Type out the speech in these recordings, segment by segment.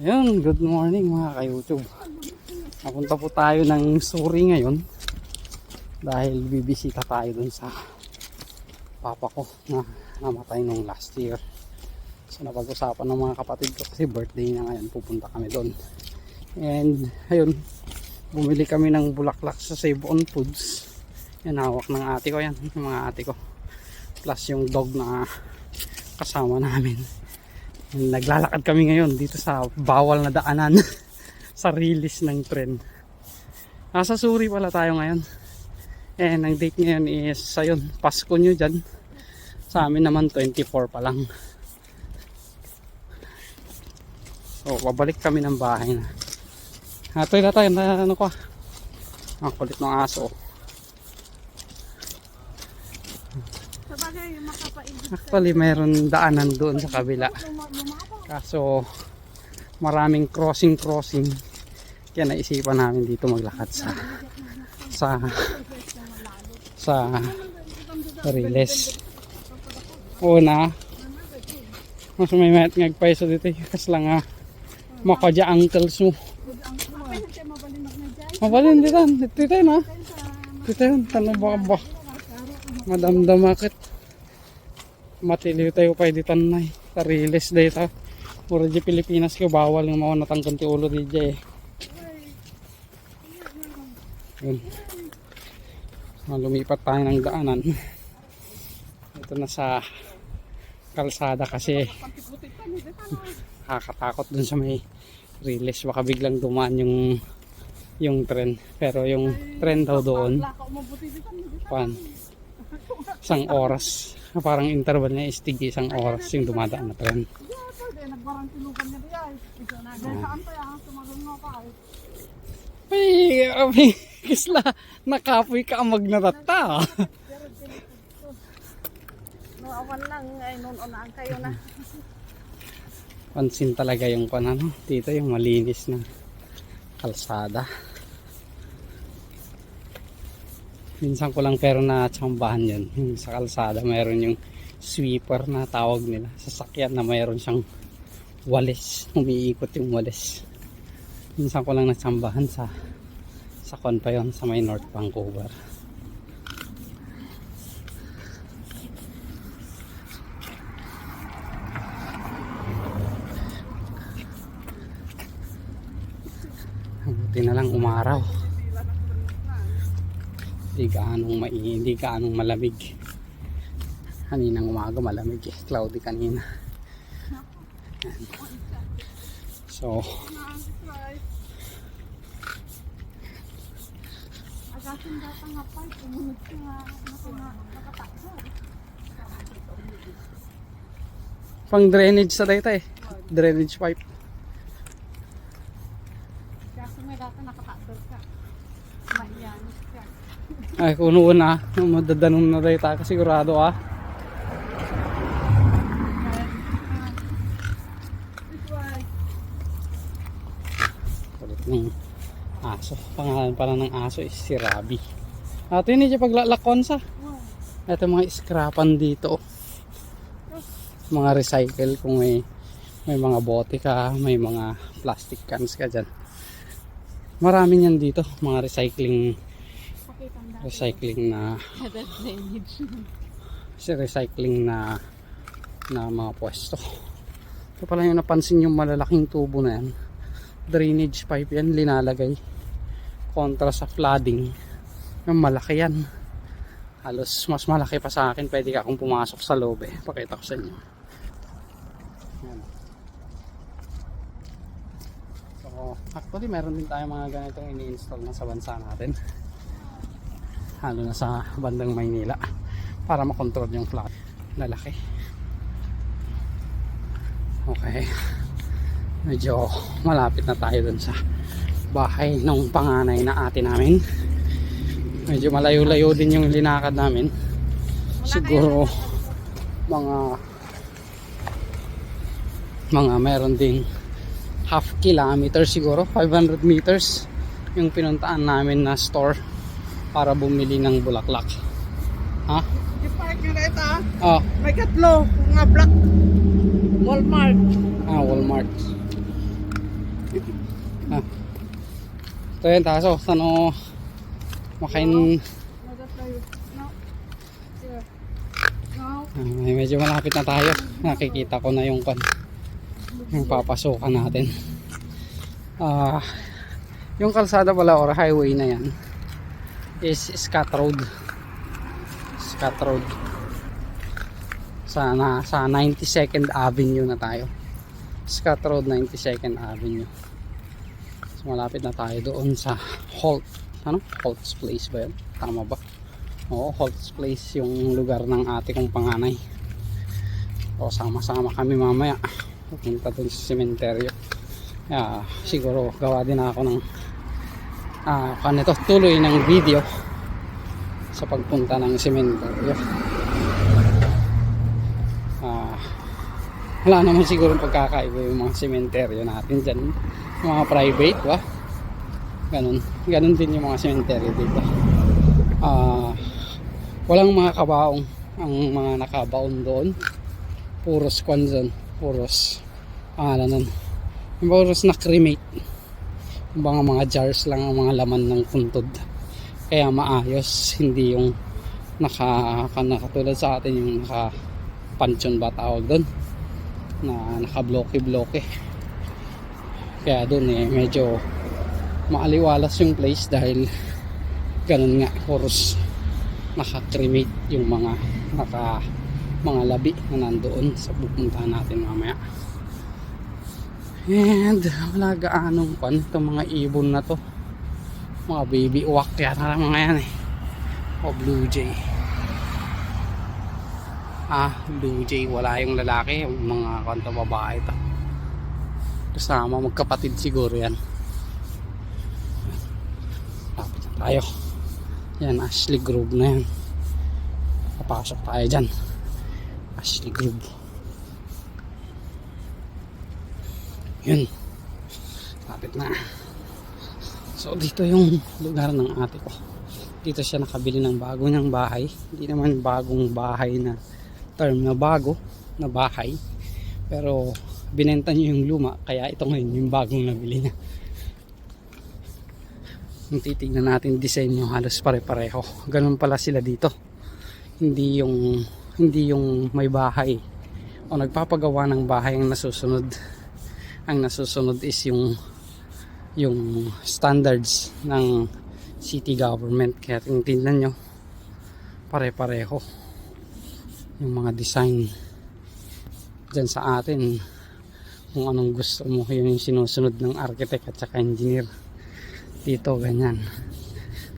Ayun, good morning mga ka-YouTube. Napunta po tayo ng Suri ngayon dahil bibisita tayo dun sa papa ko na namatay nung last year. So napag-usapan ng mga kapatid ko kasi birthday niya ngayon, pupunta kami doon. And ayun, bumili kami ng bulaklak sa Save On Foods. Yan, hawak ng ate ko yan, yung mga ate ko. Plus yung dog na kasama namin. Naglalakad kami ngayon dito sa bawal na daanan sa release ng tren. Nasa Suri pala tayo ngayon. And ang date ngayon is ayun, Pasko nyo dyan. Sa amin naman 24 pa lang. So, babalik kami ng bahay na. Hatoy na tayo na ano ko. ah. Ang kulit ng aso. Sa bagay, yung makapaigit Actually, mayroon daanan doon sa kabila. Kaso maraming crossing crossing. Kaya naisipan namin dito maglakad sa sa sa Riles. Oo na. Mas may mayat ngagpaiso dito. Kas lang nga makadya uncles mo. Mabalin dito. Dito tayo na. Dito tayo. Tanong ba ba? Madamdamakit. Matiliw tayo pa dito na Sa Riles dito. Puro di Pilipinas ko bawal yung mga natangkan ti ulo di eh. Yun. Lumipat tayo ng daanan. Ito na sa kalsada kasi nakakatakot dun sa may riles. Baka biglang dumaan yung yung tren. Pero yung tren daw doon, pan, isang oras. Parang interval niya is tigi isang oras yung dumadaan na tren. Na. Ay, ay, kisla, nakapoy ka ang magnatata. No, awan lang, ay noon unaan kayo na. Pansin talaga yung pan ano, dito yung malinis na kalsada. Minsan ko lang pero natsambahan yun. Yung sa kalsada mayroon yung sweeper na tawag nila. Sasakyan na mayroon siyang walis. Umiikot yung walis. Minsan ko lang natsambahan sa sa kon pa yun, sa may North Vancouver. Buti na lang umaraw. Hindi gaanong mai, hindi gaanong malamig. Kaninang umaga malamig eh. Cloudy kanina. Yan. So, pang drainage sa data eh. Drainage pipe. Kasi may data nakatakbo ka. Maiyanis ka. Ay, kuno na. Madadanom na data ka sigurado ah. Kulit ng aso. Pangalan pala ng aso is si Rabi. At yun yung paglalakon sa. Ito mga scrapan dito. Mga recycle kung may may mga bote ka, may mga plastic cans ka dyan. Marami yan dito, mga recycling recycling na si recycling na na mga pwesto. Ito pala yung napansin yung malalaking tubo na yan. Drainage pipe yan, linalagay. Kontra sa flooding. Yung malaki yan. Halos mas malaki pa sa akin. Pwede ka akong pumasok sa loob eh. Pakita ko sa inyo. Yan. So, actually meron din tayo mga ganitong ini-install na sa bansa natin. Halo na sa bandang Maynila para makontrol yung flood lalaki. Okay. Medyo malapit na tayo dun sa bahay ng panganay na ate namin. Medyo malayo-layo din yung linakad namin. Siguro mga mga meron din half kilometer siguro 500 meters yung pinuntaan namin na store para bumili ng bulaklak ha? Yung park nga na ito. Oh, may katlo, nga black Walmart. ah, Walmart. ah. Ito yun, taso. Ano, makain, Nagat tayo. No. Here. No. ah, medyo malapit na tayo. Nakikita ko na yung kon, yung papasukan natin. Ah, yung kalsada pala or highway na yan is Scott Road. Scott Road. Sa, na, sa 92nd Avenue na tayo. Scott Road, 92nd Avenue. So, malapit na tayo doon sa Holt. Ano? Holt's Place ba yun? Tama ba? Oo, Holt's Place yung lugar ng ate kong panganay. O, sama-sama kami mamaya. Pupunta doon sa sementeryo. Kaya, siguro gawa din ako ng ah, kanito, tuloy ng video sa pagpunta ng sementeryo. Ah, wala naman siguro pagkakaiba yung mga sementeryo natin dyan. Mga private, ba? Ganun. Ganun din yung mga sementeryo dito. Ah, walang mga kabaong ang mga nakabaon doon. Puros kwan dyan. Puros, pangalan nun. Yung puros na cremate. Yung mga mga jars lang ang mga laman ng puntod. Kaya maayos. Hindi yung naka, nakatulad sa atin yung naka pansyon ba tawag doon na naka-bloke-bloke kaya doon eh medyo maaliwalas yung place dahil ganun nga puros naka-cremate yung mga naka mga labi na nandoon sa pupuntahan natin mamaya. And wala gaanong pan itong mga ibon na to. Mga baby uwak yata mga yan eh. O blue jay. Ah blue jay wala yung lalaki yung mga kanta babae to. Kasama magkapatid siguro yan. Lapit na tayo. Yan Ashley Grove na yan. Papasok tayo dyan Ashley Grove. Yun. Lapit na. So dito yung lugar ng ate ko. Dito siya nakabili ng bago niyang bahay. Hindi naman bagong bahay na term na bago na bahay. Pero binenta niyo yung luma kaya ito ngayon yung bagong nabili niya. Kung titignan natin disenyo halos pare-pareho. Ganun pala sila dito. Hindi yung hindi yung may bahay. O nagpapagawa ng bahay ang nasusunod. Ang nasusunod is yung yung standards ng city government. Kaya tingnan nyo pare-pareho yung mga design dyan sa atin. Kung anong gusto mo yun yung sinusunod ng architect at saka engineer. Dito ganyan.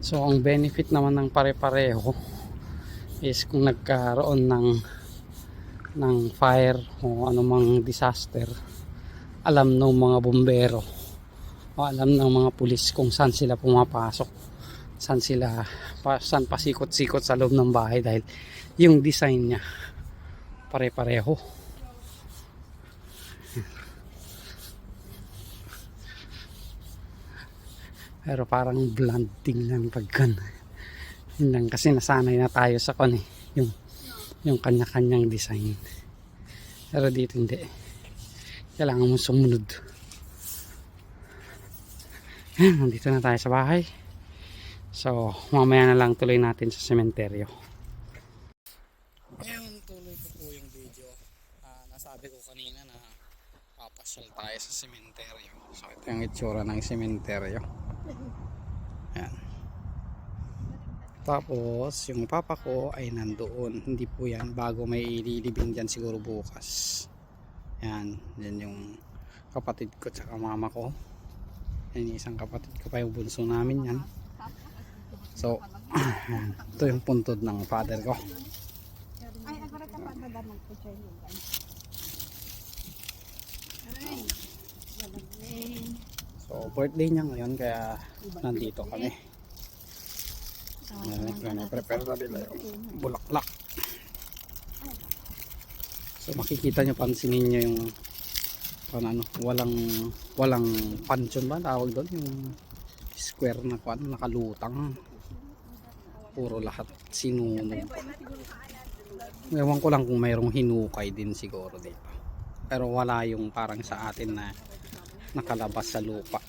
So ang benefit naman ng pare-pareho is kung nagkaroon ng ng fire o anumang disaster alam ng mga bombero o alam ng mga pulis kung saan sila pumapasok saan sila pa, saan pasikot-sikot sa loob ng bahay dahil yung design niya pare-pareho. Pero parang bland tingnan pagkan yun lang kasi nasanay na tayo sa kon eh yung yung kanya-kanyang design. Pero dito hindi. Kailangan mo sumunod. Ayan, nandito na tayo sa bahay. So mamaya na lang tuloy natin sa sementeryo. Ngayon tuloy ko po yung video. Ah, nasabi ko kanina na papasyal tayo sa sementeryo. So ito yung itsura ng sementeryo. Ayan. Tapos, yung papa ko ay nandoon. Hindi po yan. Bago may ililibing dyan siguro bukas. Yan. Yan yung kapatid ko tsaka mama ko. Yan yung isang kapatid ko pa yung bunso namin yan. So, yan. ito yung puntod ng father ko. Ay, agora ka pa na ng picture yung So, birthday niya ngayon kaya nandito kami. Yan, prepare na nila yung bulaklak. So makikita nyo, pansinin nyo yung kung ano, walang walang pansyon ba tawag doon? Yung square na kwan nakalutang. Puro lahat sinunog. Ewan ko lang kung mayroong hinukay din siguro dito. Pero wala yung parang sa atin na nakalabas sa lupa.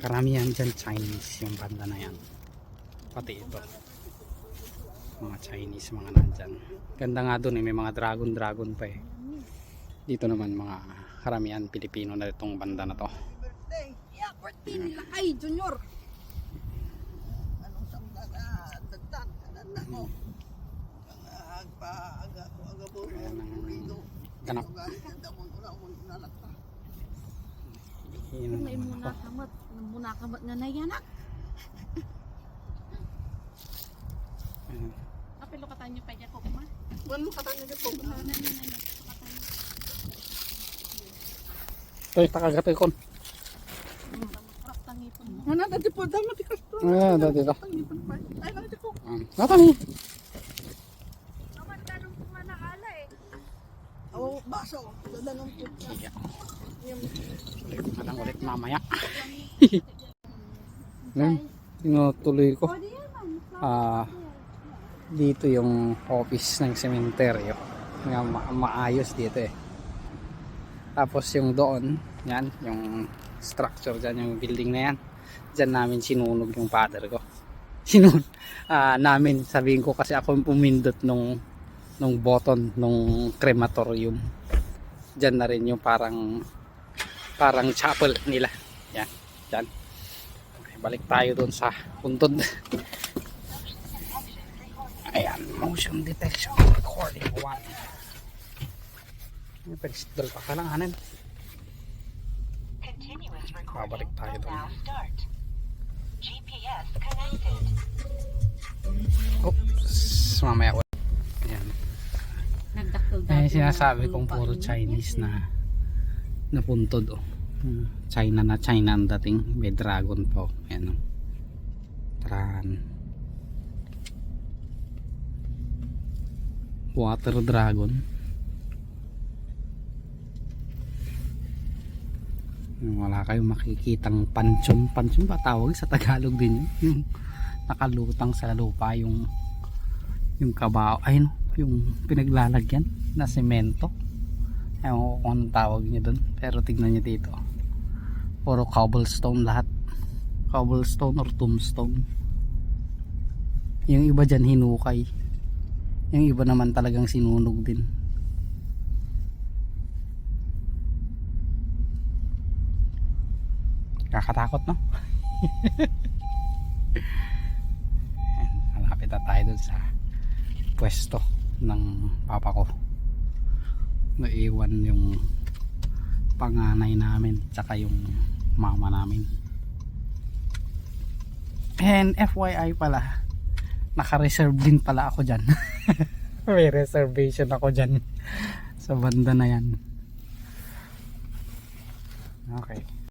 Karamihan dyan Chinese yung banda na yan. Pati ito. Mga Chinese mga nandyan. Ganda nga dun eh, may mga dragon dragon pa eh. Dito naman mga karamihan Pilipino na itong banda na to. Birthday. Yeah, birthday nila kay Junior. Anong samda na dagdag? Ang agpa-aga ko aga po. Ganap. Galing ang damon una umon unalat pa. Yun, May muna kamot. Muna kamot nga na yanak. Apelo ka tayo pa dyan ko kuma. Buwan mo katanya niyo po. Ito, takagatoy kon. Tangipon mo. Ano dati po damo ti kasto. Ah, dati to. Tangipon pa. Ay dati po. Um, natami. Naman tanong ko nga nakala eh. Oh, baso. Dadanong po. Yung Anong ulit mamaya. Ngayon, tinutuloy ko. Ah, dito yung office ng sementeryo. Nga ma- maayos dito eh. Tapos yung doon, yan, yung structure dyan, yung building na yan. Dyan namin sinunog yung father ko. Sinun, ah, namin, sabihin ko kasi ako pumindot nung, nung button, nung crematorium. Dyan na rin yung parang, parang chapel nila. Yan, dyan. Okay, balik tayo doon sa puntod. Ayan, motion detection recording 1. May pagsidol pa. Continuous Babalik tayo doon. GPS connected. Oops, mamaya. Ayan. Nagdaktal Eh, sinasabi kong puro Chinese na napuntod oh. Hmm, China na China ang dating. May dragon pa oh. Ayan oh. Tran. Water dragon. Wala kayong makikitang pansyon. Pansyon ba tawag sa Tagalog din yun? Yung nakalutang sa lupa yung yung kabao. Ay no, yung pinaglalagyan na semento. Ewan ko kung anong tawag niya doon. Pero tignan niyo dito. Puro cobblestone lahat. Cobblestone or tombstone. Yung iba dyan hinukay. Yung iba naman talagang sinunog din. Kakatakot no? Malapit na tayo dun sa pwesto ng papa ko naiwan yung panganay namin tsaka yung mama namin. And FYI pala naka-reserve din pala ako dyan. May reservation ako dyan. Sa banda na yan. Okay